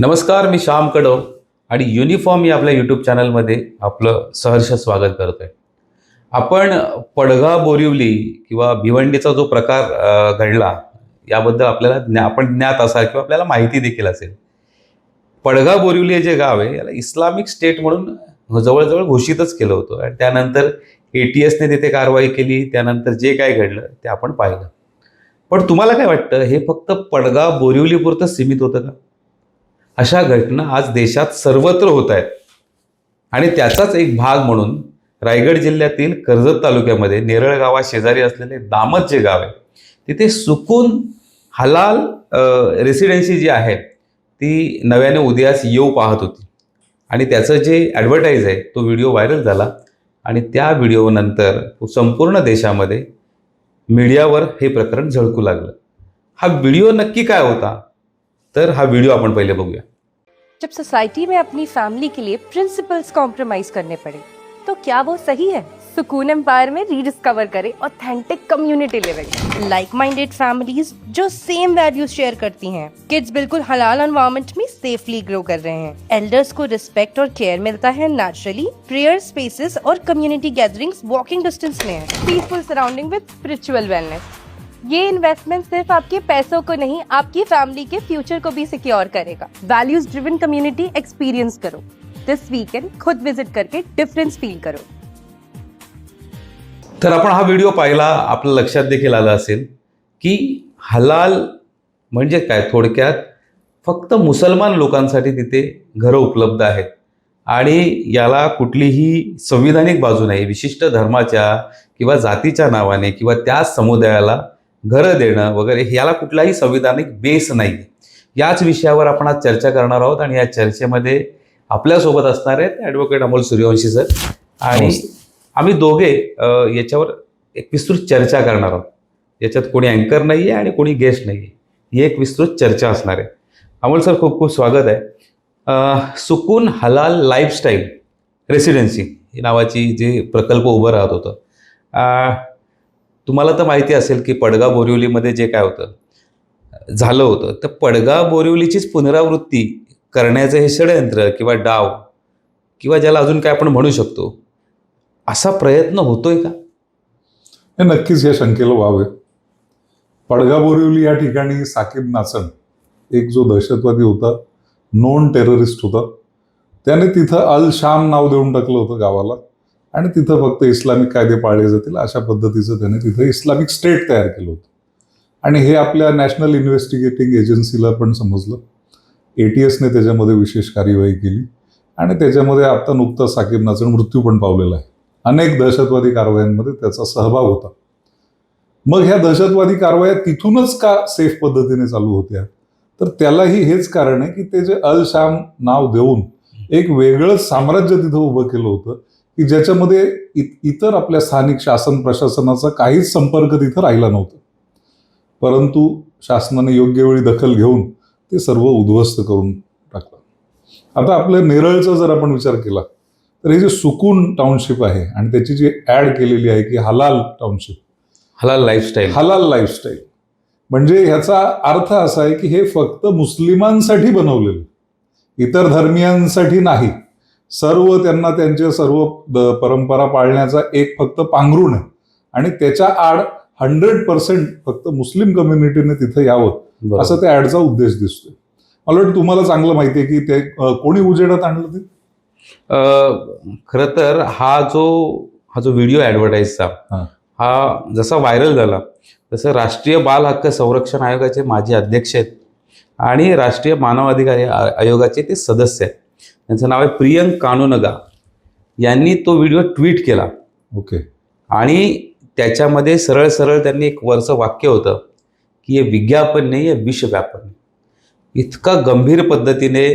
नमस्कार मी श्याम कडव आणि युनिफॉर्म या आपल्या यूट्यूब चॅनलमध्ये आपलं सहर्ष स्वागत करतो आहे आपण पडघा बोरिवली किंवा भिवंडीचा जो प्रकार घडला याबद्दल आपल्याला ज्ञा आपण ज्ञात असाल किंवा आपल्याला माहिती देखील असेल. पडघा बोरिवली हे जे गाव आहे याला इस्लामिक स्टेट म्हणून जवळजवळ घोषितच केलं होतं. आणि त्यानंतर ए टी एसने तिथे कारवाई केली त्यानंतर जे काय घडलं ते आपण पाहिलं. पण तुम्हाला काय वाटतं हे फक्त पडगा बोरिवलीपुरतं सीमित होतं का? अशा घटना आज देशात सर्वत्र होत आहेत. आणि त्याचाच एक भाग म्हणून रायगड जिल्ह्यातील कर्जत तालुक्यामध्ये नेरळ गावा शेजारी असलेले दामत जे गाव आहे तिथे सुकून हलाल रेसिडेन्सी जी आहे ती नव्याने उदयास येऊ पाहत होती. आणि त्याचं जे ॲडव्हर्टाईज आहे तो व्हिडिओ व्हायरल झाला. आणि त्या व्हिडिओनंतर संपूर्ण देशामध्ये मीडियावर हे प्रकरण झळकू लागलं. हा व्हिडिओ नक्की काय होता? तर हा व्हिडिओ आपण पहिले बघूया. जब सोसाइटी में अपनी फैमिली के लिए प्रिंसिपल्स कॉम्प्रोमाइज करने पड़े तो क्या वो सही है? सुकून एम्पायर में रीडिस्कवर करें authentic community living like minded families जो सेम वैल्यूज़ शेयर करती हैं। किड्स बिल्कुल हलाल एनवायरनमेंट में सेफली ग्रो कर रहे हैं। एल्डर्स को रिस्पेक्ट और केयर मिलता है नेचुरली प्रेयर स्पेसेस और कम्युनिटी गैदरिंग्स वॉकिंग डिस्टेंस में है। Peaceful surrounding with spiritual wellness ये इन्वेस्टमेंट सिर्फ आपके पैसों को नहीं आपकी फैमिली के फ्यूचर को भी सिक्योर करेगा। वैल्यूज ड्रिवन कम्युनिटी एक्सपीरियंस करो। दिस वीकेंड खुद विजिट करके डिफरेंस फील करो। तर आपण हा व्हिडिओ पाहिला आपल्या लक्षात देखील आलं असेल की हलाल म्हणजे काय? थोडक्यात फक्त मुसलमान लोकांसाठी तिथे घरं उपलब्ध आहेत. आणि याला कुठलीही संविधानिक बाजू नाही विशिष्ट धर्माच्या किंवा जातीच्या नावाने किंवा त्या समुदायाला घरं देणं वगैरे याला कुठलाही संविधानिक बेस नाही. याच विषयावर आपण आज चर्चा करणार आहोत आणि या चर्चेमध्ये आपल्यासोबत असणार आहेत ॲडव्होकेट अमोल सूर्यवंशी सर आणि आम्ही दोघे याच्यावर एक विस्तृत चर्चा करणार आहोत. याच्यात कोणी अँकर नाही आहे आणि कोणी गेस्ट नाही आहे ही एक विस्तृत चर्चा असणार आहे. अमोल सर खूप खूप स्वागत आहे. सुकून हलाल लाईफस्टाईल रेसिडेन्सी ही नावाची जे प्रकल्प उभं राहत होतं. तुम्हाला तर माहिती असेल की पडगा बोरिवलीमध्ये जे काय होतं झालं होतं. तर पडगा बोरिवलीचीच पुनरावृत्ती करण्याचं हे षडयंत्र किंवा डाव किंवा ज्याला अजून काय आपण म्हणू शकतो असा प्रयत्न होतोय का? हे नक्कीच या शंकेला वाव आहे. पडगा बोरिवली या ठिकाणी साकीब नाचण एक जो दहशतवादी होता नॉन टेररिस्ट होता. त्याने तिथं अल शाम नाव देऊन टाकलं होतं गावाला. आणि तिथं फक्त इस्लामिक कायदे पाळले जातील अशा पद्धतीचं त्याने तिथं इस्लामिक स्टेट तयार केलं होतं. आणि हे आपल्या नॅशनल इन्व्हेस्टिगेटिंग एजन्सीला पण समजलं. ए टी एसने त्याच्यामध्ये विशेष कार्यवाही केली. आणि त्याच्यामध्ये आता नुकताच साकीब नाचण मृत्यू पण पावलेला आहे. अनेक दहशतवादी कारवायांमध्ये त्याचा सहभाग होता. मग ह्या दहशतवादी कारवाया तिथूनच का सेफ पद्धतीने चालू होत्या? तर त्यालाही हेच कारण आहे की ते जे अल शाम नाव देऊन एक वेगळंच साम्राज्य तिथं उभं केलं होतं की ज्याच्यामध्ये इतर आपल्या स्थानिक शासन प्रशासनाचा काहीच संपर्क तिथं राहिला नव्हता. परंतु शासनाने योग्य वेळी दखल घेऊन ते सर्व उद्ध्वस्त करून टाकलं. आता आपल्या नेरळचा जर आपण विचार केला तर हे जे सुकून टाउनशिप आहे आणि त्याची जी ऍड केलेली आहे की हलाल टाउनशिप हलाल लाईफस्टाईल हलाल लाईफस्टाईल म्हणजे ह्याचा अर्थ असा आहे की हे फक्त मुस्लिमांसाठी बनवलेलं. इतर धर्मियांसाठी नाही. सर्व त्यांना त्यांच्या सर्व परंपरा पाळण्याचा एक फक्त पांघरुण आहे. आणि त्याच्या आड हंड्रेड पर्सेंट फक्त मुस्लिम कम्युनिटीने तिथं यावं असं त्या ऍडचा उद्देश दिसतोय. मला वाटतं तुम्हाला चांगलं माहिती आहे की ते कोणी उजेडात आणलं ते? खर तर हा जो हा जो व्हिडिओ ॲडव्हर्टाईजचा हा. जसा व्हायरल झाला तसं राष्ट्रीय बाल हक्क संरक्षण आयोगाचे माजी अध्यक्ष आहेत आणि राष्ट्रीय मानव अधिकार आ- आयोगाचे ते सदस्य आहेत. त्यांचं नाव आहे प्रियंक कानोनगा. यांनी तो व्हिडिओ ट्विट केला. ओके. आणि त्याच्यामध्ये सरळ सरळ त्यांनी एक वरचं वाक्य होतं की हे विज्ञापन नाही हे विषव्यापन इतका गंभीर पद्धतीने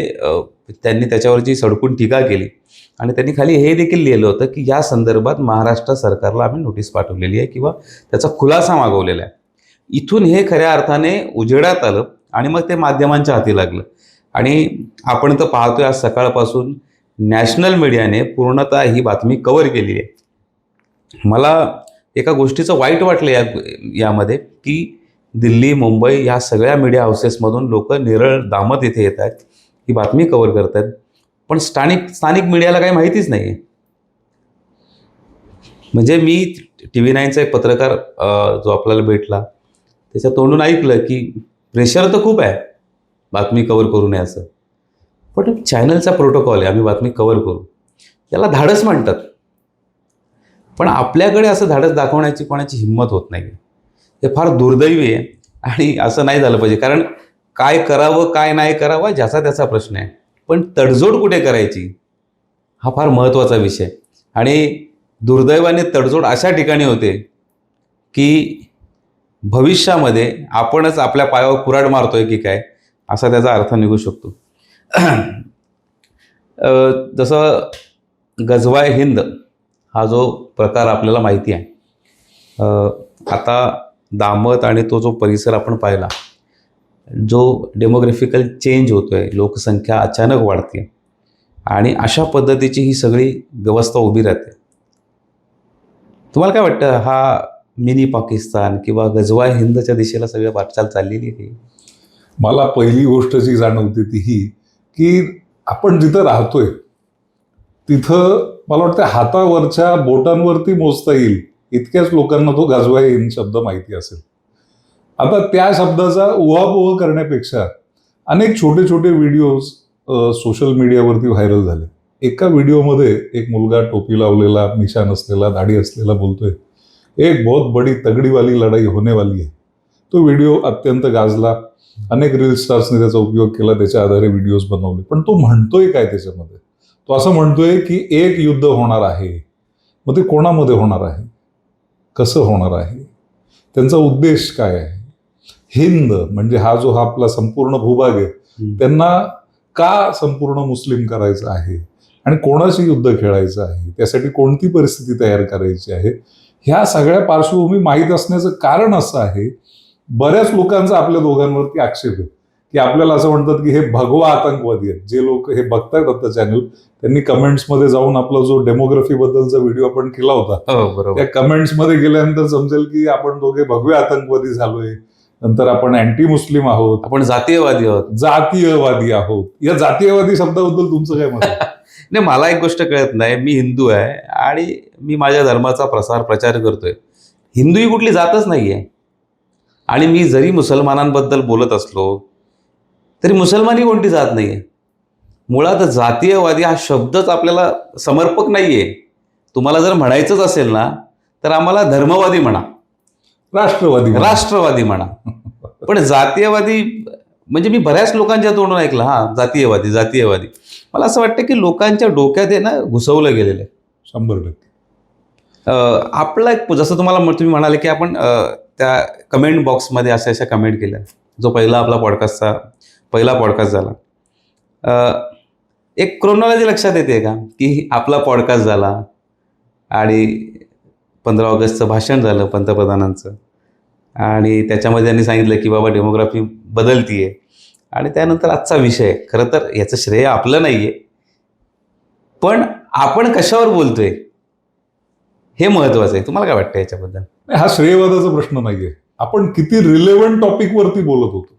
त्यांनी त्याच्यावरची सडकून टीका केली. आणि त्यांनी खाली हे देखील लिहिलं होतं की या संदर्भात महाराष्ट्र सरकारला आम्ही नोटीस पाठवलेली आहे किंवा त्याचा खुलासा मागवलेला आहे. इथून हे खऱ्या अर्थाने उजेडात आलं आणि मग ते माध्यमांच्या हाती लागलं. आणि आपण तर पाहतोय आज सकाळपासून नॅशनल मीडियाने पूर्णतः ही बातमी कव्हर केली आहे. मला एका गोष्टीचं वाईट वाटलं या यामध्ये की दिल्ली मुंबई या सगळ्या मीडिया हाऊसेसमधून लोक निरळ दामत इथे येत आहेत. ही बातमी कव्हर आहेत. पण स्थानिक स्थानिक मीडियाला काही माहितीच नाही आहे म्हणजे मी टी व्ही नाईनचा एक पत्रकार जो आपल्याला भेटला त्याच्या तोंडून ऐकलं की प्रेशर तर खूप आहे. बातमी कव्हर करू नये असं. पण चॅनलचा प्रोटोकॉल आहे आम्ही बातमी कव्हर करू. त्याला धाडस म्हणतात. पण आपल्याकडे असं धाडस दाखवण्याची कोणाची हिंमत होत नाही. हे फार दुर्दैवी आहे आणि असं नाही झालं पाहिजे. कारण काय करावं काय नाही करावं ज्याचा त्याचा प्रश्न आहे. पण तडजोड कुठे करायची? हा फार महत्त्वाचा विषय. आणि दुर्दैवाने तडजोड अशा ठिकाणी होते की भविष्यामध्ये आपणच आपल्या पायावर कुऱ्हाड मारतोय की काय? असा त्याचा अर्थ निघू शकतो. जसं गजवाय हिंद हा जो प्रकार आपल्याला माहिती आहे. आता दामत आणि तो जो परिसर आपण पाहिला जो डेमोग्राफिकल चेंज होतो आहे लोकसंख्या अचानक वाढते आणि अशा पद्धतीची ही सगळी व्यवस्था उभी राहते. तुम्हाला काय वाटतं हा मिनी पाकिस्तान किंवा गजवाय हिंदच्या दिशेला सगळ्या वाटचाल चाललेली आहे? मला पहिली गोष्ट जी जाणवते ती ही की आपण जिथं राहतोय तिथं मला वाटतं हातावरच्या बोटांवरती मोजता येईल इतक्याच लोकांना तो गाजवा येईन शब्द माहिती असेल. आता त्या शब्दाचा उहापोह करण्यापेक्षा अनेक छोटे छोटे व्हिडिओज सोशल मीडियावरती व्हायरल झाले. एका व्हिडिओमध्ये एक मुलगा टोपी लावलेला निशान असलेला दाढी असलेला बोलतोय. एक बहुत बडी तगडीवाली लढाई होने वाली आहे. तो व्हिडिओ अत्यंत गाजला. अनेक रील स्टार्सने त्याचा उपयोग केला त्याच्या आधारे व्हिडिओज बनवले. पण तो म्हणतोय काय त्याच्यामध्ये? तो असं म्हणतोय की एक युद्ध होणार आहे. मग ते कोणामध्ये होणार आहे? कसं होणार आहे? त्यांचा उद्देश काय आहे? हिंद म्हणजे हा जो हा आपला संपूर्ण भूभाग आहे त्यांना का संपूर्ण मुस्लिम करायचं आहे? आणि कोणाशी युद्ध खेळायचं आहे? त्यासाठी कोणती परिस्थिती तयार करायची आहे? ह्या सगळ्या पार्श्वभूमी माहीत असण्याचं कारण असं आहे बऱ्याच लोकांचा आपल्या दोघांवरती आक्षेप आहे. की आपल्याला असं म्हणतात की हे भगवा आतंकवादी आहेत. जे लोक हे बघतायत आता चॅनल त्यांनी कमेंट्समध्ये जाऊन आपला जो डेमोग्राफी बद्दलचा व्हिडिओ आपण केला होता हो त्या कमेंट्समध्ये गेल्यानंतर समजेल की आपण दोघे भगवे आतंकवादी झालोय. नंतर आपण अँटी मुस्लिम आहोत. आपण जातीयवादी आहोत. जातीयवादी आहोत. या जातीयवादी शब्दाबद्दल तुमचं काय मत? नाही मला एक गोष्ट कळत नाही. मी हिंदू आहे आणि मी माझ्या धर्माचा प्रसार प्रचार करतोय. हिंदू ही कुठली जातच नाही आहे आणि मी जरी मुसलमानांबद्दल बोलत असलो तरी मुसलमान कोणती जात नाही आहे मुळात जातीयवादी हा शब्दच आपल्याला समर्पक नाही आहे तुम्हाला जर म्हणायचंच असेल ना तर आम्हाला धर्मवादी म्हणा. राष्ट्रवादी. राष्ट्रवादी म्हणा. पण जातीयवादी म्हणजे मी बऱ्याच लोकांच्या तोंडून ऐकलं हा जातीयवादी जातीयवादी. मला असं वाटतं की लोकांच्या डोक्यात हे ना घुसवलं गेलेलं आहे. शंभर टक्के. आपला एक जसं तुम्हाला तुम्ही म्हणाले की आपण त्या कमेंट बॉक्समध्ये अशा अशा कमेंट केल्या. जो पहिला आपला पॉडकास्टचा पहिला पॉडकास्ट झाला. एक क्रोनॉलॉजी लक्षात येते का? की आपला पॉडकास्ट झाला आणि पंधरा ऑगस्टचं भाषण झालं पंतप्रधानांचं. आणि त्याच्यामध्ये त्यांनी सांगितलं की बाबा डेमोग्राफी बदलतीये. आणि त्यानंतर आजचा विषय खरं तर याचं श्रेय आपलं नाही आहे पण आपण कशावर बोलतोय हे महत्वाचं आहे. तुम्हाला काय वाटतं याच्याबद्दल? हा श्रेयवादाचा प्रश्न नाहीये. आपण किती रिलेव्हंट टॉपिक वरती बोलत होतो.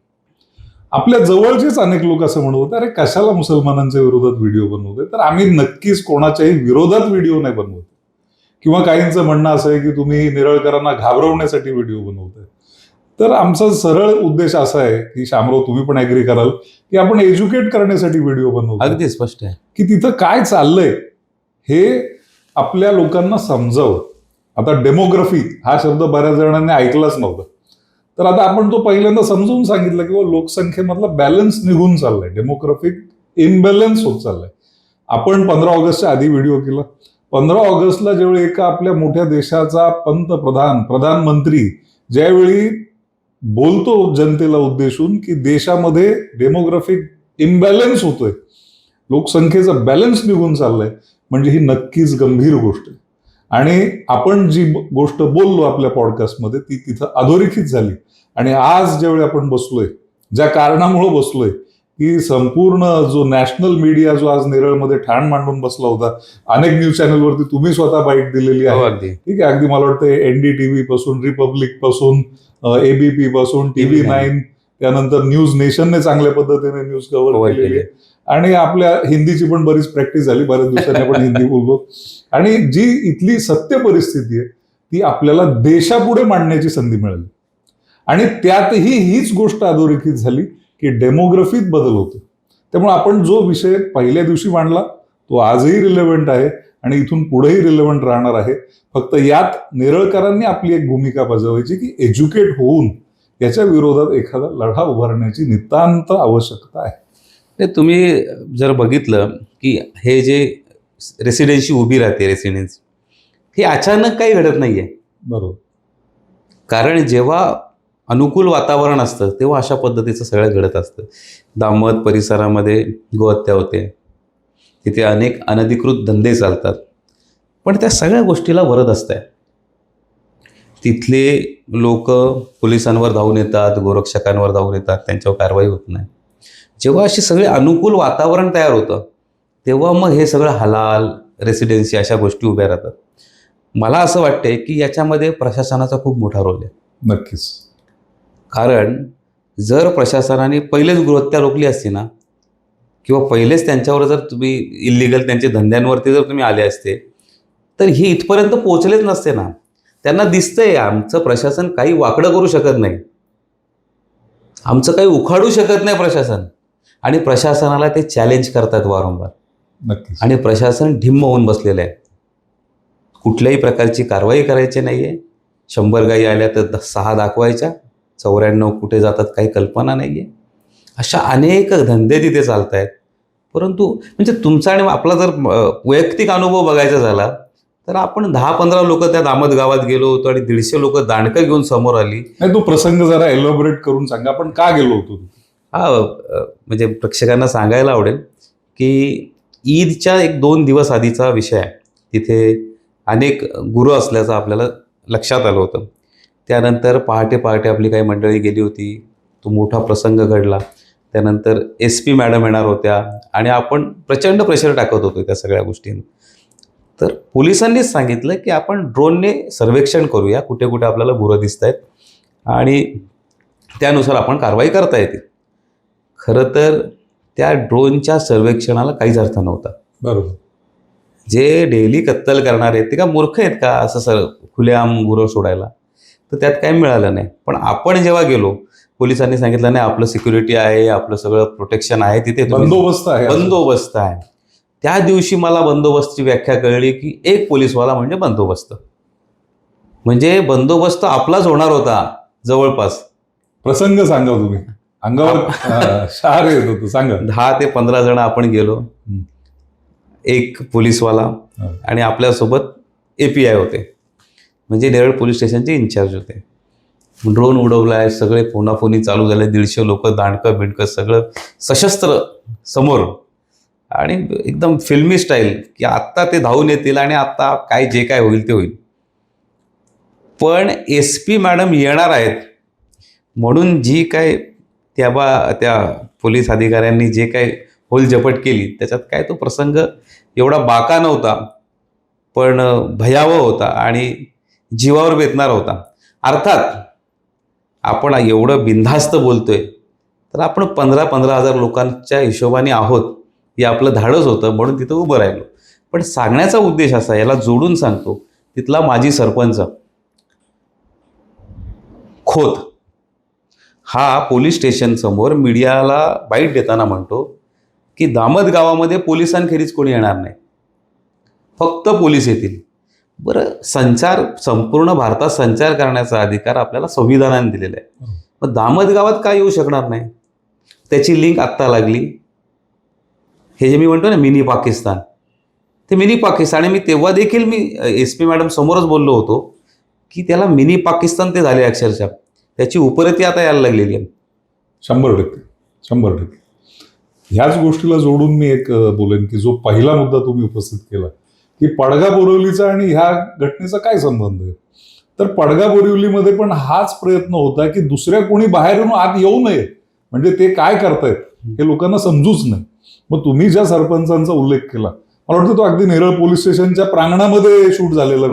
आपल्या जवळचेच अनेक लोक असं म्हणत होते अरे कशाला मुसलमानांच्या विरोधात व्हिडिओ बनवते तर आम्ही नक्कीच कोणाच्याही विरोधात व्हिडिओ नाही बनवत. किंवा काहींचं म्हणणं असं आहे की तुम्ही निरळकरांना घाबरवण्यासाठी व्हिडिओ बनवताय. तर आमचा सरळ उद्देश असा आहे की शामराव तुम्ही पण ऍग्री कराल की आपण एज्युकेट करण्यासाठी व्हिडिओ बनवतो अगदी स्पष्ट आहे. की तिथं काय चाललंय हे आपल्या लोकांना समजावं. आता डेमोग्राफी हा शब्द बऱ्याच जणांनी ऐकलाच नव्हता. तर आता आपण तो पहिल्यांदा समजून सांगितलं की लोकसंख्येमधला बॅलन्स निघून चाललाय. डेमोग्राफिक इम्बॅलन्स होत चाललाय. आपण पंधरा ऑगस्टच्या आधी व्हिडिओ केला. पंधरा ऑगस्टला ज्यावेळी एका आपल्या मोठ्या देशाचा पंतप्रधान प्रधानमंत्री ज्यावेळी बोलतो जनतेला उद्देशून की देशामध्ये डेमोग्राफिक इम्बॅलन्स होतोय लोकसंख्येचा बॅलन्स निघून चाललाय म्हणजे ही नक्कीच गंभीर गोष्ट आहे. आणि आपण जी गोष्ट बोललो आपल्या पॉडकास्टमध्ये ती तिथं अधोरेखित झाली. आणि आज ज्यावेळी आपण बसलोय ज्या कारणामुळं बसलोय की संपूर्ण जो नॅशनल मीडिया जो आज नेरळमध्ये ठाण मांडून बसला होता अनेक न्यूज चॅनलवरती तुम्ही स्वतः बाईट दिलेली हो आहे अगदी. ठीक आहे अगदी मला वाटतं एनडीटीव्ही पासून रिपब्लिकपासून एबीपी पासून टीव्ही TV9, नाईन त्यानंतर न्यूज नेशनने चांगल्या पद्धतीने न्यूज कव्हर केलेली केली. आहे. आणि आपल्या हिंदीची पण बरीच प्रॅक्टिस झाली. बऱ्याच दिवसांनी आपण हिंदी बोलतो आणि जी इथली सत्य परिस्थिती आहे ती आपल्याला देशापुढे मांडण्याची संधी मिळाली. आणि त्यातही हीच गोष्ट अधोरेखित झाली की डेमोग्राफीत बदल होतो. त्यामुळे आपण जो विषय पहिल्या दिवशी मांडला तो आजही रिलेव्हंट आहे आणि इथून पुढेही रिलेव्हंट राहणार आहे. फक्त यात नेरळकरांनी आपली एक भूमिका बजावायची की एज्युकेट होऊन याच्या विरोधात एखादा लढा उभारण्याची नितांत आवश्यकता आहे. ते तुम्ही जर बघितलं की हे जे रेसिडेन्सी उभी राहते रेसिडेन्सी हे अचानक काही घडत नाही आहे बरोबर. कारण जेव्हा अनुकूल वातावरण असतं तेव्हा अशा पद्धतीचं सगळं घडत असतं. दामद परिसरामध्ये गोहत्या होते. तिथे अनेक अनधिकृत धंदे चालतात. पण त्या सगळ्या गोष्टीला वरद असत तिथले लोक पोलिसांवर धावून येतात गोरक्षकांवर धावून येतात त्यांच्यावर कारवाई होत नाही. जेव्हा अशी सगळे अनुकूल वातावरण तयार होतं तेव्हा मग हे सगळं हलाल रेसिडेन्सी अशा गोष्टी उभ्या राहतात. मला असं वाटतंय की याच्यामध्ये प्रशासनाचा खूप मोठा रोल आहे. नक्कीच. कारण जर प्रशासनाने पहिलेच गृहत्या रोखली असती ना किंवा पहिलेच त्यांच्यावर जर तुम्ही इलिगल त्यांच्या धंद्यांवरती जर तुम्ही आले असते तर हे इथपर्यंत पोहोचलेच नसते ना. त्यांना दिसतंय आमचं प्रशासन काही वाकडं करू शकत नाही. आमचं काही उखाडू शकत नाही प्रशासन. आणि प्रशासनाला ते चॅलेंज करतात वारंवार. आणि प्रशासन ढिम्म होऊन बसलेलं आहे. कुठल्याही प्रकारची कारवाई करायची नाही आहे शंभर गायी आल्या तर सहा दाखवायच्या. चौऱ्याण्णव कुठे जातात काही कल्पना नाही आहे अशा अनेक धंदे तिथे चालत आहेत परंतु म्हणजे तुमचा आणि आपला जर वैयक्तिक अनुभव बघायचा झाला तर आपण दहा पंधरा लोक त्या दामद गावात गेलो होतो आणि दीडशे लोक दांडकं घेऊन समोर आली. नाही तो प्रसंग जरा एलोबरेट करून सांगा. आपण का गेलो होतो? हा म्हणजे प्रेक्षकांना सांगायला आवडेल की ईदच्या एक दोन दिवस आधीचा विषय आहे. तिथे अनेक गुरु असल्याचं आपल्याला लक्षात आलं होतं. त्यानंतर पहाटे पहाटे आपली काही मंडळी गेली होती. तो मोठा प्रसंग घडला. त्यानंतर एस पी मॅडम येणार होत्या आणि आपण प्रचंड प्रेशर टाकत होतो त्या सगळ्या गोष्टींना तर पोलिसांनीच सांगितलं की आपण ड्रोनने सर्वेक्षण करूया. कुठे कुठे आपल्याला गुरं दिसत आहेत आणि त्यानुसार आपण कारवाई करता येते खरं तर त्या ड्रोनच्या सर्वेक्षणाला काहीच अर्थ नव्हता. बरोबर. जे डेली कत्तल करणार आहेत ते का मूर्ख आहेत का असं सर खुलेआम गुरं सोडायला? तर त्यात काही मिळालं नाही. पण आपण जेव्हा गेलो पोलिसांनी सांगितलं नाही आपलं सिक्युरिटी आहे आपलं सगळं प्रोटेक्शन आहे तिथे. बंदोबस्त आहे. बंदोबस्त आहे. त्या दिवशी मला बंदोबस्तची व्याख्या कळली की एक पोलीसवाला म्हणजे बंदोबस्त. म्हणजे बंदोबस्त आपलाच होणार होता जवळपास. प्रसंग सांगा तुम्ही. अंगावर शहार येत होतं सांगा. दहा ते पंधरा जण आपण गेलो. एक पोलीसवाला. आणि आपल्यासोबत ए पी आय होते. म्हणजे नेरळ पोलीस स्टेशनचे इन्चार्ज होते. ड्रोन उडवलाय सगळे फोनाफोनी चालू झाले दीडशे लोक दांडकं बिंडकं सगळं सशस्त्र समोर. आणि एकदम फिल्मी स्टाईल की आत्ता ते धावून येतील आणि आत्ता काय जे काय होईल ते होईल. पण एस पी मॅडम येणार आहेत. म्हणून जी काय त्या बा त्या पोलीस अधिकाऱ्यांनी जे काय होलझपट केली त्याच्यात काय तो प्रसंग एवढा बाका नव्हता पण भयावह होता आणि जीवावर बेतणारा होता. अर्थात आपण एवढं बिनधास्त बोलतोय तर आपण पंधरा पंधरा हजार लोकांच्या हिशोबाने आहोत हे आपलं धाडस होतं म्हणून तिथं उभं राहिलो. पण सांगण्याचा उद्देश असा याला जोडून सांगतो तिथला माजी सरपंच खोत. हा पोलीस स्टेशनसमोर मीडियाला बाईट देताना म्हणतो की दामद गावामध्ये पोलिसांखेरीज कोणी येणार नाही. फक्त पोलीस येतील. बरं संचार संपूर्ण भारतात संचार करण्याचा अधिकार आपल्याला संविधानाने दिलेला आहे. मग दामद गावात काय येऊ शकणार नाही? त्याची लिंक आत्ता लागली. हे जे मी म्हणतो ना मिनी पाकिस्तान. ते मिनी पाकिस्तान आणि मी तेव्हा देखील मी एस पी मॅडम समोरच बोललो होतो की त्याला मिनी पाकिस्तान ते झाले अक्षरशः. त्याची उपरती आता यायला लागलेली आहे. शंभर टक्के शंभर टक्के. ह्याच गोष्टीला जोडून मी एक बोलेन की जो पहिला मुद्दा तुम्ही उपस्थित केला की पडगा बोरिवलीचा आणि ह्या घटनेचा काय संबंध आहे? तर पडगा बोरिवलीमध्ये पण हाच प्रयत्न होता की दुसऱ्या कोणी बाहेरून आत येऊ नये. म्हणजे ते काय करतायत हे लोकांना समजूच नाही. मग तुम्ही ज्या सरपंचांचा उल्लेख केला मला वाटतं तो अगदी नेरळ पोलीस स्टेशनच्या प्रांगणामध्ये शूट झालेला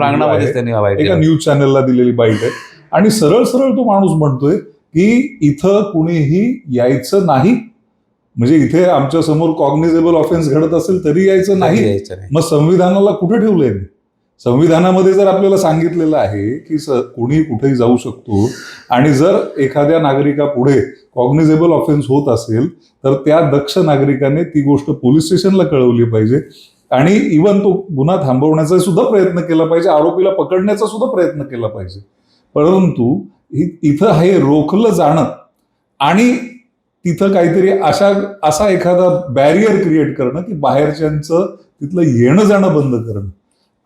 वाईट एका न्यूज चॅनलला दिलेली बाईट आहे. आणि सरळ सरळ तो माणूस म्हणतोय की इथं कुणीही यायचं नाही. म्हणजे इथे आमच्यासमोर कॉग्निझेबल ऑफेन्स घडत असेल तरी यायचं नाही. मग संविधानाला कुठे ठेवलंय मी? संविधानामध्ये जर आपल्याला सांगितलेलं आहे की कुणी कुठेही जाऊ शकतो आणि जर एखाद्या नागरिकापुढे कॉग्निझेबल ऑफेन्स होत असेल तर त्या दक्ष नागरिकाने ती गोष्ट पोलीस स्टेशनला कळवली पाहिजे. आणि इवन तो गुन्हा थांबवण्याचा सुद्धा प्रयत्न केला पाहिजे आरोपीला पकडण्याचा सुद्धा प्रयत्न केला पाहिजे. परंतु इथं हे रोखलं जाणं आणि तिथं काहीतरी अशा असा एखादा बॅरियर क्रिएट करणं की बाहेरच्यांचं तिथलं येणं जाणं बंद करणं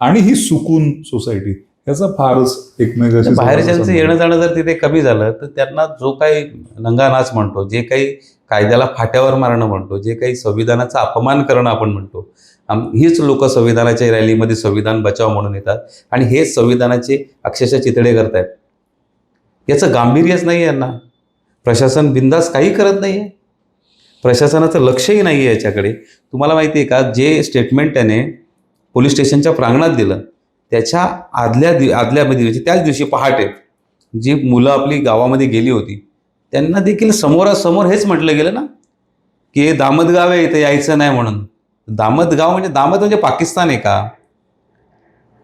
आणि ही सुकून सोसायटी याचा फारच एकमेकाशी बाहेरच्यांचं संबंध. येणं जाणं जर तिथे कमी झालं तर त्यांना जो काही नंगा नाच म्हणतो जे काही कायद्याला फाट्यावर मारणं म्हणतो जे काही संविधानाचा अपमान करणं आपण म्हणतो आम- हीच लोक संविधानाच्या रॅलीमध्ये संविधान बचाव म्हणून येतात. आणि हेच संविधानाचे अक्षरशः चितडे करत आहेत याचं गांभीर्यच नाही यांना. प्रशासन बिंदास काही करत नाही आहे प्रशासनाचं लक्षही नाही आहे याच्याकडे. तुम्हाला माहिती आहे का जे स्टेटमेंट त्याने पोलीस स्टेशनच्या प्रांगणात दिलं त्याच्या आदल्या दि आदल्या म्हणजे त्याच दिवशी पहाटे जी मुलं आपली गावामध्ये गेली होती त्यांना देखील समोरासमोर हेच म्हटलं गेलं ना की हे दामदगाव आहे इथं यायचं नाही म्हणून. दामदगाव म्हणजे दामद म्हणजे पाकिस्तान आहे का?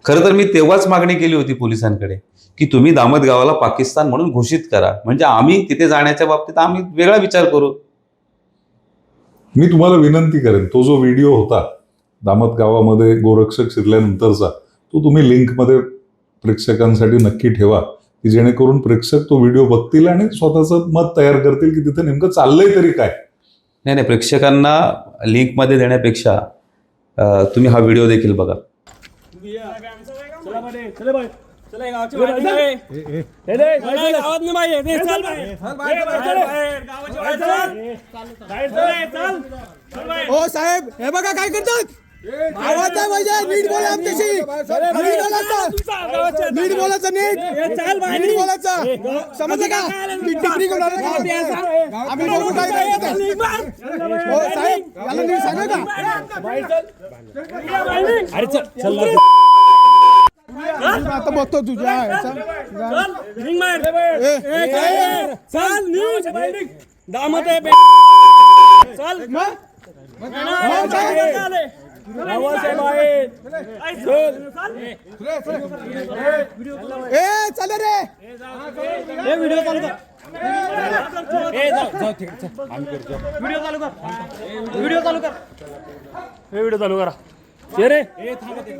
खरं तर मी तेव्हाच मागणी केली होती पोलिसांकडे की तुम्ही दामद गावाला पाकिस्तान म्हणून घोषित करा. म्हणजे आम्ही तिथे जाण्याच्या बाबतीत आम्ही वेगळा विचार करू. मी तुम्हाला विनंती करेन तो जो व्हिडिओ होता दामत गावामध्ये गोरक्षक शिरल्यानंतरचा तो तुम्ही लिंकमध्ये प्रेक्षकांसाठी नक्की ठेवा की जेणेकरून प्रेक्षक तो व्हिडिओ बघतील आणि स्वतःचं मत तयार करतील की तिथे नेमकं चाललंय तरी काय. नाही नाही प्रेक्षकांना लिंकमध्ये देण्यापेक्षा तुम्ही हा व्हिडिओ देखील बघा. ओ साहेब हे बघा काय करतात? आवाज पाहिजे नीट बोला आमच्याशी. नीट बोलायचं नीट बोलायचं नीट. चल बाई. नीट बोलायचं समजलं का? टिप्पणी करून आलं का? आम्ही बघू काय करायचं. हो साहेब याला नीट सांगा का. अरे चल. आता बघतो तुझ्या. दामत आहे. चल. मग? ए चल रे. हे व्हिडिओ चालू कर. ए जाऊ जाऊ ठीक आहे, व्हिडिओ चालू कर. व्हिडिओ चालू कर. हे व्हिडिओ चालू करा. ये रे ए थांबा ते.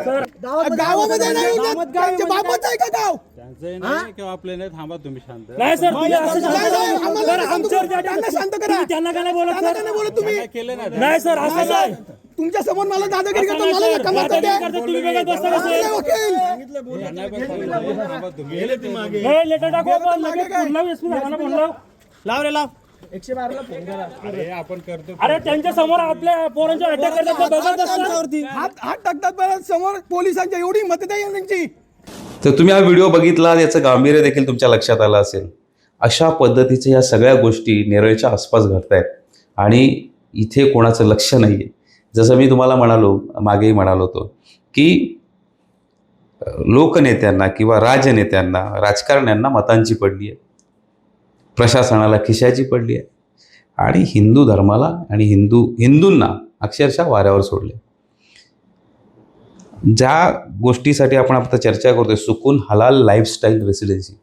सर गावामध्ये नाही उतरत. त्यांच्या बापाचं आहे का गाव त्यांचं नाही किंवा आपले नाही थांबा तुम्ही शांत नाही सर तुम्ही असं शांत नाही, नाही, करा. आम्हाला सर, नका आमच्यावर सांगू. जे त्यांना अटॅक- शांत करा. तुम्ही त्यांना काय नाही बोलत त्यांना सर काय नाही बोलत तुम्ही काय केलं ना नाही सर असं नाही तुमच्यासमोर मला दादागिरी करतो मला सर. नका मारता दादागिरी ते. करता तुम्ही बघत बसता का, आम्ही सर? वकील त्यांना पण सांगितलं, थांबा तुम्ही हे लेटर टाकू आपण लगेच पूर्ण एसपी साहेबांना फोन लाव लाव रे लाव अरे आपण करतो. अरे त्यांच्यासमोर आपल्या पोरांच्या अटॅक करतात ते बघत असतात. हात हात टाकतात बरं समोर पोलिसांच्या एवढी मदत आहे त्यांची. तर तुम्ही हा व्हिडिओ बघितला याचं गांभीर्य देखील तुमच्या लक्षात आलं असेल. अशा पद्धतीच्या या सगळ्या गोष्टी नेरळच्या आसपास घडत आहेत आणि इथे कोणाचं लक्ष नाही आहे जसं मी तुम्हाला म्हणालो मागेही म्हणालो होतो की लोकनेत्यांना किंवा राजनेत्यांना राजकारण्यांना मतांची पडली आहे प्रशासनाला खिशाची पडली आहे. आणि हिंदू धर्माला आणि हिंदू हिंदूंना अक्षरशः वाऱ्यावर सोडले. ज्या गोष्टीसाठी आपण आता चर्चा करतोय सुकून हलाल लाईफस्टाईल रेसिडेन्सी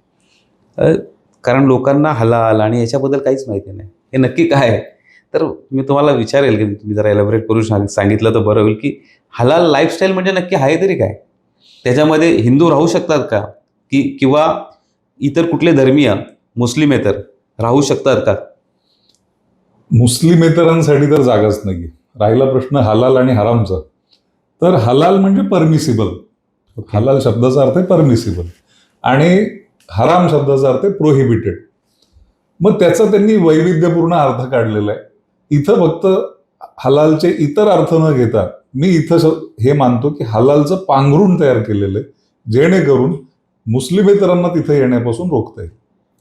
कारण लोकांना हलाल आणि याच्याबद्दल काहीच माहिती नाही. हे नक्की काय आहे? तर मी तुम्हाला विचारेल की तुम्ही जरा एलॅबरेट करून सांग सांगितलं तर बरं होईल की हलाल लाईफस्टाईल म्हणजे नक्की आहे तरी काय? त्याच्यामध्ये हिंदू राहू शकतात का? की किंवा इतर कुठले धर्मीय मुस्लिमेतर राहू शकतात का? मुस्लिमेतरांसाठी तर जागाच नाही राहिला प्रश्न हलाल आणि हरामचा. तर हलाल म्हणजे परमिसिबल हलाल शब्दाचा अर्थ आहे परमिसिबल आणि हराम शब्दाचा अर्थ आहे प्रोहिबिटेड मग त्याचा त्यांनी वैविध्यपूर्ण अर्थ काढलेला आहे. इथं फक्त हलालचे इतर अर्थ न घेता मी इथं हे मानतो की हलालचं पांघरून तयार केलेलं आहे जेणेकरून मुस्लिमेतरांना तिथे येण्यापासून रोखता येईल.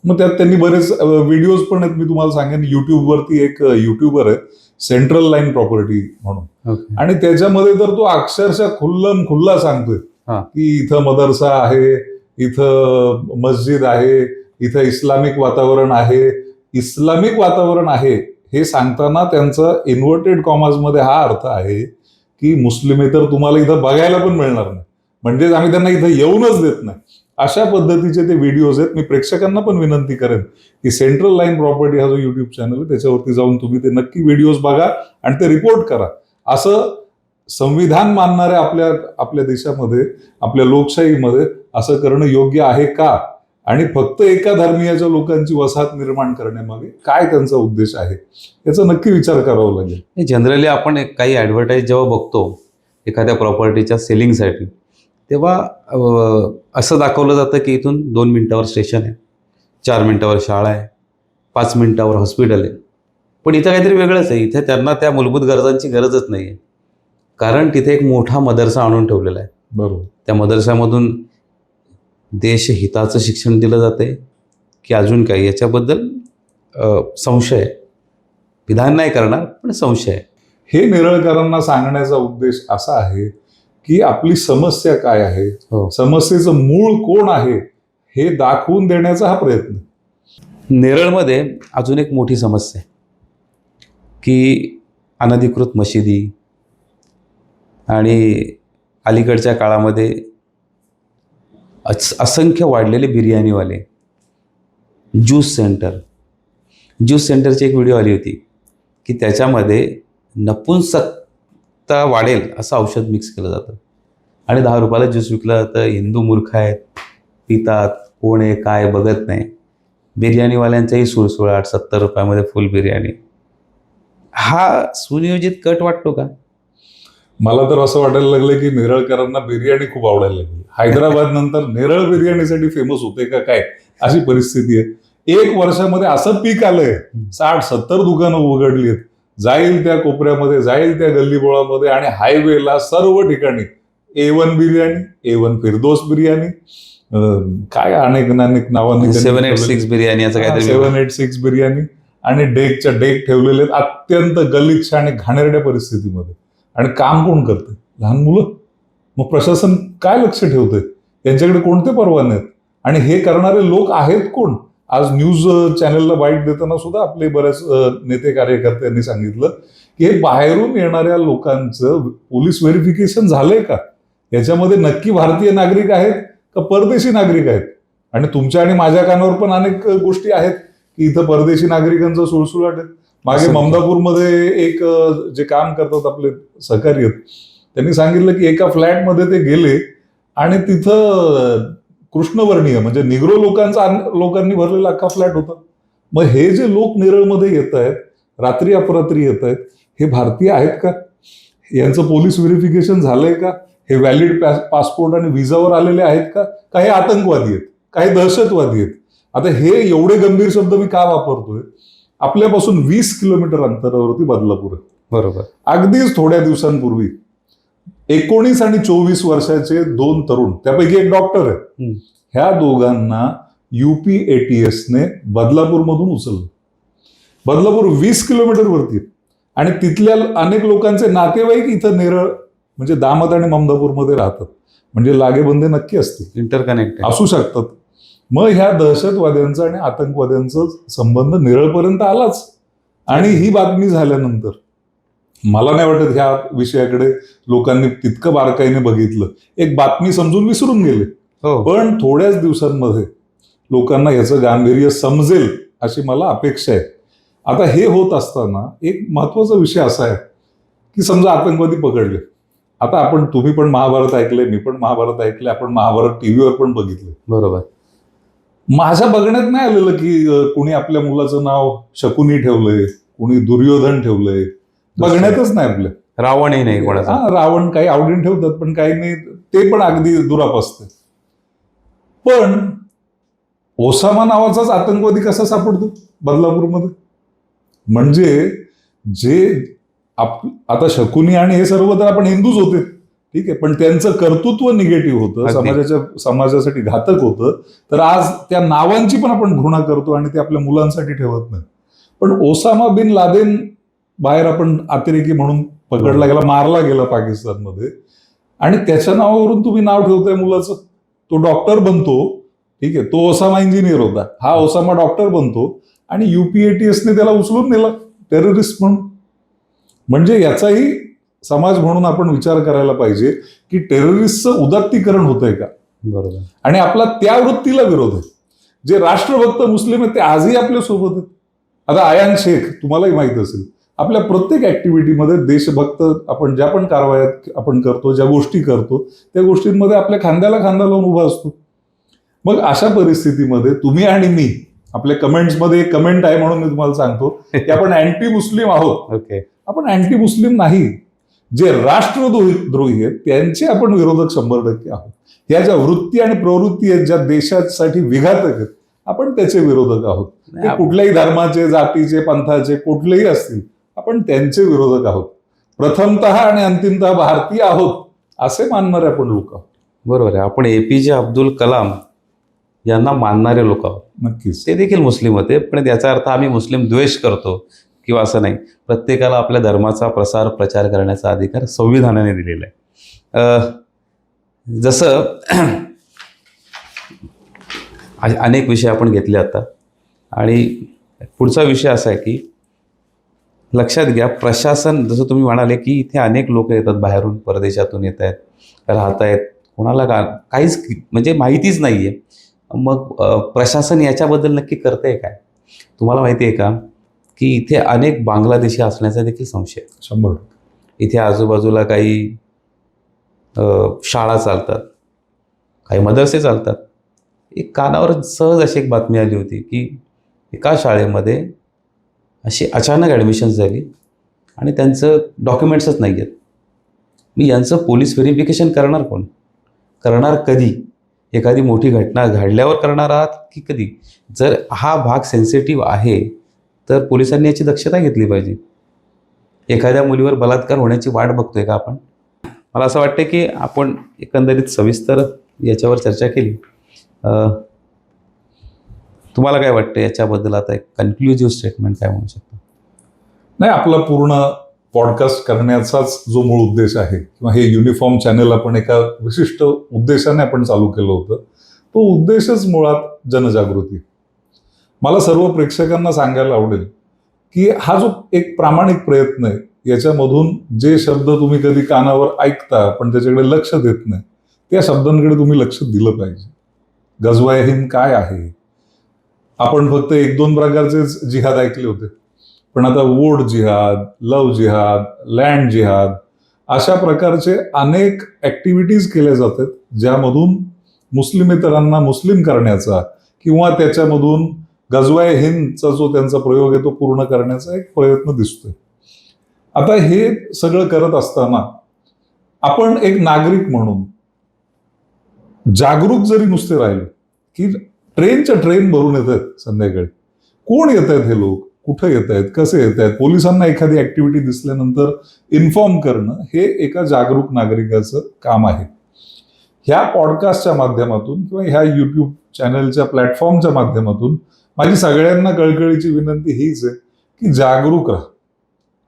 मग त्यात त्यांनी बरेच व्हिडिओज पण आहेत. मी तुम्हाला सांगेन युट्यूबवरती एक युट्यूबर आहे सेंट्रल लाईन प्रॉपर्टी म्हणून. आणि त्याच्यामध्ये तर तो अक्षरशः खुल्लम खुल्ला सांगतोय. की इथं मदरसा आहे इथं मस्जिद आहे इथं इस्लामिक वातावरण आहे. इस्लामिक वातावरण आहे हे सांगताना त्यांचा इन्व्हर्टेड कॉमर्समध्ये हा अर्थ आहे की मुस्लिमेतर तुम्हाला इथं बघायला पण मिळणार नाही. म्हणजेच आम्ही त्यांना इथं येऊनच देत नाही. अशा पद्धतीचे ते व्हिडिओज आहेत. मी प्रेक्षकांना पण विनंती करेन की सेंट्रल लाईन प्रॉपर्टी हा जो युट्यूब चॅनल आहे त्याच्यावरती जाऊन तुम्ही ते नक्की व्हिडिओज बघा आणि ते रिपोर्ट करा. असं संविधान मानणाऱ्या आपल्या आपल्या देशामध्ये आपल्या लोकशाहीमध्ये असं करणं योग्य आहे का? आणि फक्त एका धर्मीयाच्या लोकांची वसाहत निर्माण करण्यामागे काय त्यांचा उद्देश आहे? याचा नक्की विचार करावा लागेल. जनरली आपण एक काही ॲडव्हर्टाईज जेव्हा बघतो एखाद्या प्रॉपर्टीच्या सेलिंगसाठी तेव्हा असं दाखवलं जातं की इथून दोन मिनटावर स्टेशन आहे चार मिनटावर शाळा आहे पाच मिनटावर हॉस्पिटल आहे. पण इथं काहीतरी वेगळंच आहे. इथे त्यांना त्या मूलभूत गरजांची गरजच नाही आहे कारण तिथे एक मोठा मदरसा आणून ठेवलेला आहे. बरोबर. त्या मदरशामधून देशहिताचं शिक्षण दिलं जाते की अजून काही. याच्याबद्दल संशय आहे. विधान नाही करणार पण संशय आहे. हे निरळकरांना सांगण्याचा उद्देश असा आहे की आपली समस्या काय आहे? हो. समस्येचं मूळ कोण आहे? हे दाखवून देण्याचा हा प्रयत्न. नेरळमध्ये अजून एक मोठी समस्या आहे की अनधिकृत मशिदी आणि अलीकडच्या काळामध्ये अस असंख्य वाढलेले बिर्याणीवाले ज्यूस सेंटर. ज्यूस सेंटरची एक व्हिडिओ आली होती की त्याच्यामध्ये नपुंसकता वाढेल असं औषध मिक्स केलं जातं. आणि दहा रुपयाला ज्यूस विकलं जातं हिंदू मूर्ख आहेत. पितात कोण आहे काय बघत नाही. बिर्याणीवाल्यांचाही सुळसुळाट सत्तर रुपयामध्ये फुल बिर्याणी. हा सुनियोजित कट वाटतो का? मला तर असं वाटायला लागलं की नेरळकरांना बिर्याणी खूप आवडायला लागली. हैदराबाद नंतर नेरळ बिर्याणीसाठी फेमस होते का काय? अशी परिस्थिती आहे. एक वर्षामध्ये असं पीक आलंय. साठ सत्तर दुकानं उघडली आहेत. जाईल त्या कोपऱ्यामध्ये जाईल त्या गल्लीबोळामध्ये आणि हायवेला सर्व ठिकाणी A one biryani A one Firdous biryani. काय अनेक अनेक नावांनी सेवन एट सिक्स बिर्याणी असं काहीतरी सेवन एट सिक्स बिर्याणी आणि डेकच्या डेक ठेवलेले आहेत अत्यंत गलिच्छ आणि घाणेरड्या परिस्थितीमध्ये. आणि काम कोण करते लहान मुलं. मग प्रशासन काय लक्ष ठेवतंय? यांच्याकडे कोणते परवाने आहेत? आणि हे करणारे लोक आहेत कोण? आज न्यूज चॅनलला बाईट देताना सुद्धा आपले बऱ्याच नेते कार्यकर्त्यांनी सांगितलं की हे बाहेरून येणाऱ्या लोकांचं पोलीस व्हेरिफिकेशन झालंय का? याच्यामध्ये नक्की भारतीय नागरिक आहेत का परदेशी नागरिक आहेत? आणि तुमच्या आणि माझ्या कानावर पण अनेक गोष्टी आहेत की इथं परदेशी नागरिकांचं सुळसुळाट आहे मागे. ममदापूरमध्ये एक जे काम करतात आपले सहकारी त्यांनी सांगितलं की एका फ्लॅटमध्ये ते गेले आणि तिथं कृष्णवर्णीय म्हणजे निग्रो लोकांचा लोकांनी भरलेला अख्खा फ्लॅट होता. मग हे जे लोक नेरळमध्ये येत आहेत रात्री अपरात्री येत आहेत हे भारतीय आहेत का? यांचं पोलीस व्हेरिफिकेशन झालंय का? हे व्हॅलिड पासपोर्ट आणि विजावर आलेले आहेत का? का हे आतंकवादी आहेत? काही दहशतवादी आहेत? आता हे एवढे गंभीर शब्द मी का वापरतोय? आपल्यापासून वीस किलोमीटर अंतरावरती बदलापूर आहे. बरोबर. अगदीच थोड्या दिवसांपूर्वी एकोणीस आणि चोवीस वर्षाचे दोन तरुण त्यापैकी एक डॉक्टर आहे. ह्या दोघांना युपी एटीएसने बदलापूरमधून उचललं. बदलापूर वीस किलोमीटर वरती. आणि तिथल्या अनेक लोकांचे नातेवाईक इथं नेरळ म्हणजे दामत आणि ममदापूरमध्ये राहतात. म्हणजे लागेबंदे नक्की असतील इंटरकनेक्ट असू शकतात. मग ह्या दहशतवाद्यांचा आणि आतंकवाद्यांचा संबंध निरळपर्यंत आलाच. आणि ही बातमी झाल्यानंतर मला नाही वाटत ह्या विषयाकडे लोकांनी तितकं बारकाईने बघितलं. एक बातमी समजून विसरून गेले. हो. पण थोड्याच दिवसांमध्ये लोकांना याचं गांभीर्य समजेल अशी मला अपेक्षा आहे. आता हे होत असताना एक महत्त्वाचा विषय असा आहे की समजा आतंकवादी पकडले. आता आपण तुम्ही पण महाभारत ऐकले मी पण महाभारत ऐकले आपण महाभारत टीव्हीवर पण बघितले बरोबर. माझ्या बघण्यात नाही आलेलं की कुणी आपल्या मुलाचं नाव शकुनी ठेवलंय कुणी दुर्योधन ठेवलंय बघण्यातच नाही आपल्या रावणही नाही कोणाचा. हा रावण काही आवडीने ठेवतात पण काही नाही ते पण अगदी दुरापास्त. पण ओसामा नावाचाच आतंकवादी कसा सापडतो बदलापूरमध्ये? म्हणजे जे आप आता शकुनी आणि हे सर्व तर आपण हिंदूच होते. ठीक आहे पण त्यांचं कर्तृत्व निगेटिव्ह होतं अगदी. समाजाच्या समाजासाठी घातक होतं. तर आज त्या नावांची पण आपण घृणा करतो आणि ते आपल्या मुलांसाठी ठेवत नाही. पण ओसामा बिन लादेन बाहेर आपण अतिरेकी म्हणून पकडला गेला मारला गेला पाकिस्तानमध्ये. आणि त्याच्या नावावरून तुम्ही नाव ठेवताय मुलाचं. तो डॉक्टर बनतो. ठीक आहे तो ओसामा इंजिनियर होता. हा ओसामा डॉक्टर बनतो. आणि युपीएटीएसने त्याला उचलून नेलं टेररिस्ट म्हणून. म्हणजे याचाही समाज म्हणून आपण विचार करायला पाहिजे की टेररिस्टचं उदात्तीकरण होतंय का? बरोबर. आणि आपला त्या वृत्तीला विरोध आहे. जे राष्ट्रभक्त मुस्लिम आहेत ते आजही आपल्यासोबत आहेत. आता आयान शेख तुम्हालाही माहीत असेल. आपल्या प्रत्येक ऍक्टिव्हिटीमध्ये देशभक्त आपण ज्या पण कारवायात आपण करतो ज्या गोष्टी करतो त्या गोष्टींमध्ये आपल्या खांद्याला खांदा लावून उभा असतो. मग अशा परिस्थितीमध्ये तुम्ही आणि मी आपल्या कमेंट्समध्ये एक कमेंट आहे म्हणून मी तुम्हाला सांगतो की आपण अँटी मुस्लिम आहोत. ओके आपण अँटी मुस्लिम नाही. जे राष्ट्रद्रोही द्रोही आहेत त्यांचे आपण विरोधक शंभर टक्के आहोत. ह्या ज्या वृत्ती आणि प्रवृत्ती आहेत ज्या देशासाठी विघातक आहेत आपण त्याचे विरोधक आहोत. ते कुठल्याही धर्माचे जातीचे पंथाचे कुठलेही असतील आपण त्यांचे विरोधक आहोत. प्रथमतः आणि अंतिमतः भारतीय आहोत असे मानणारे आपण लोक आहोत. बरोबर आहे. आपण ए पी जे अब्दुल कलाम यांना मानणारे लोक आहोत. नक्कीच. ते देखील मुस्लिम होते पण याचा अर्थ आम्ही मुस्लिम द्वेष करतो किंवा असं नाही. प्रत्येकाला आपल्या धर्माचा प्रसार प्रचार करण्याचा अधिकार संविधानाने दिलेला आहे. जसं अनेक विषय आपण घेतले आता. आणि पुढचा विषय असा आहे की लक्षात घ्या प्रशासन जसं तुम्ही म्हणाले की इथे अनेक लोक येतात बाहेरून परदेशातून येत आहेत राहत आहेत कोणाला का काहीच म्हणजे माहितीच नाही आहे मग प्रशासन याच्याबद्दल नक्की करतंय काय? तुम्हाला माहिती आहे का की इथे अनेक बांगलादेशी असण्याचा देखील संशय आहे. शंभर इथे आजूबाजूला काही शाळा चालतात काही मदरसे चालतात. एक कानावर सहज अशी एक बातमी आली होती की एका शाळेमध्ये अशी अचानक ॲडमिशन झाली आणि त्यांचं डॉक्युमेंट्सच नाही आहेत. मी यांचं पोलीस व्हेरिफिकेशन करणार कोण? करणार कधी? एखादी मोठी घटना घडल्यावर करणार आहात की कधी? जर हा भाग सेन्सिटिव्ह आहे तर पोलिसांनी याची दक्षता घेतली पाहिजे. एखाद्या मुलीवर बलात्कार होण्याची वाट बघतोय का आपण? मला असं वाटतं की आपण एकंदरीत सविस्तर याच्यावर चर्चा केली. तुम्हाला काय वाटतं? याच्याबद्दल आता एक कन्क्लुझिव्ह स्टेटमेंट काय म्हणू शकतो? नाही आपला पूर्ण पॉडकास्ट करण्याचाच जो मूळ उद्देश आहे किंवा हे युनिफॉर्म चॅनल आपण एका विशिष्ट उद्देशाने आपण चालू केलं होतं तो उद्देशच मुळात जनजागृती. मला सर्व प्रेक्षकांना सांगायला आवडेल की हा जो एक प्रामाणिक प्रयत्न आहे याच्यामधून जे शब्द तुम्ही कधी कानावर ऐकता पण त्याच्याकडे लक्ष देत नाही त्या शब्दांकडे तुम्ही लक्ष दिलं पाहिजे. गजवाय हिंद काय आहे? आपण फक्त एक दोन प्रकारचेच जिहाद ऐकले होते. पण आता वोड जिहाद लव जिहाद लँड जिहाद अशा प्रकारचे अनेक ॲक्टिव्हिटीज केल्या जातात ज्यामधून मुस्लिमेतरांना मुस्लिम करण्याचा किंवा त्याच्यामधून गजवाय हिंदचा जो त्यांचा प्रयोग आहे तो पूर्ण करण्याचा एक प्रयत्न दिसतोय. आता हे सगळं करत असताना आपण एक नागरिक म्हणून जागरूक जरी नुसते राहिलो की ट्रेनच्या ट्रेन भरून येत आहेत संध्याकाळी. कोण येत आहेत हे लोक? कुठं येत आहेत कसे येत आहेत पोलिसांना एखादी ऍक्टिव्हिटी दिसल्यानंतर इन्फॉर्म करणं हे एका जागरूक नागरिकाचं काम आहे. ह्या पॉडकास्टच्या माध्यमातून किंवा ह्या यूट्यूब चॅनलच्या प्लॅटफॉर्मच्या माध्यमातून माझी सगळ्यांना कळकळीची विनंती हीच आहे की जागरूक राहा.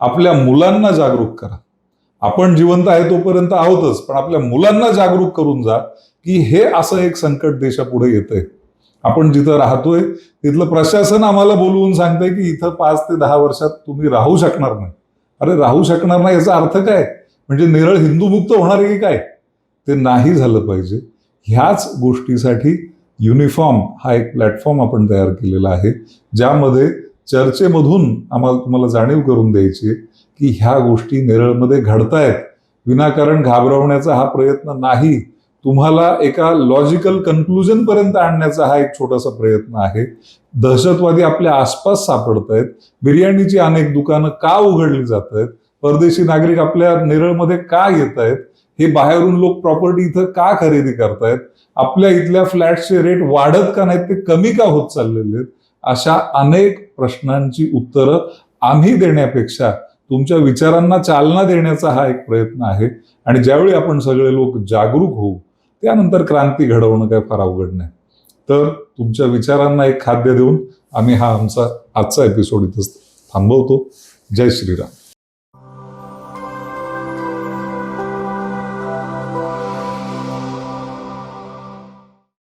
आपल्या मुलांना जागरूक करा. आपण जिवंत आहे तोपर्यंत आहोतच पण आपल्या मुलांना जागरूक करून जा की हे असं एक संकट देशापुढे येतंय. आपण जिथं राहतोय तिथलं प्रशासन आम्हाला बोलवून सांगतंय की इथं पाच ते दहा वर्षात तुम्ही राहू शकणार नाही. अरे राहू शकणार नाही याचा अर्थ काय? म्हणजे निरळ हिंदूमुक्त होणार आहे की काय? ते नाही झालं पाहिजे. ह्याच गोष्टीसाठी युनिफॉर्म हा एक प्लॅटफॉर्म आपण तयार केलेला आहे ज्यामध्ये चर्चेमधून आम्हाला तुम्हाला जाणीव करून द्यायची की ह्या गोष्टी नेरळमध्ये घडतायत. विनाकारण घाबरवण्याचा हा प्रयत्न नाही. तुम्हाला एका लॉजिकल कन्क्लुजन पर्यंत आणण्याचा हा एक छोटासा प्रयत्न आहे. दहशतवादी आपल्या आसपास सापडत आहेत बिर्याणीची अनेक दुकानं का उघडली जात आहेत परदेशी नागरिक आपल्या नेरळमध्ये का येत आहेत हे बाहेरून लोक प्रॉपर्टी इथं का खरेदी करतायत? आपल्या इथल्या फ्लॅटचे रेट वाढत का नाहीत? ते कमी का होत चाललेले आहेत? अशा अनेक प्रश्नांची उत्तरं आम्ही देण्यापेक्षा तुमच्या विचारांना चालना देण्याचा हा एक प्रयत्न आहे. आणि ज्यावेळी आपण सगळे लोक जागरूक होऊ त्यानंतर क्रांती घडवणं काय फार अवघड नाही. तर तुमच्या विचारांना एक खाद्य देऊन आम्ही हा आमचा आजचा एपिसोड इथंच थांबवतो. जय श्रीराम.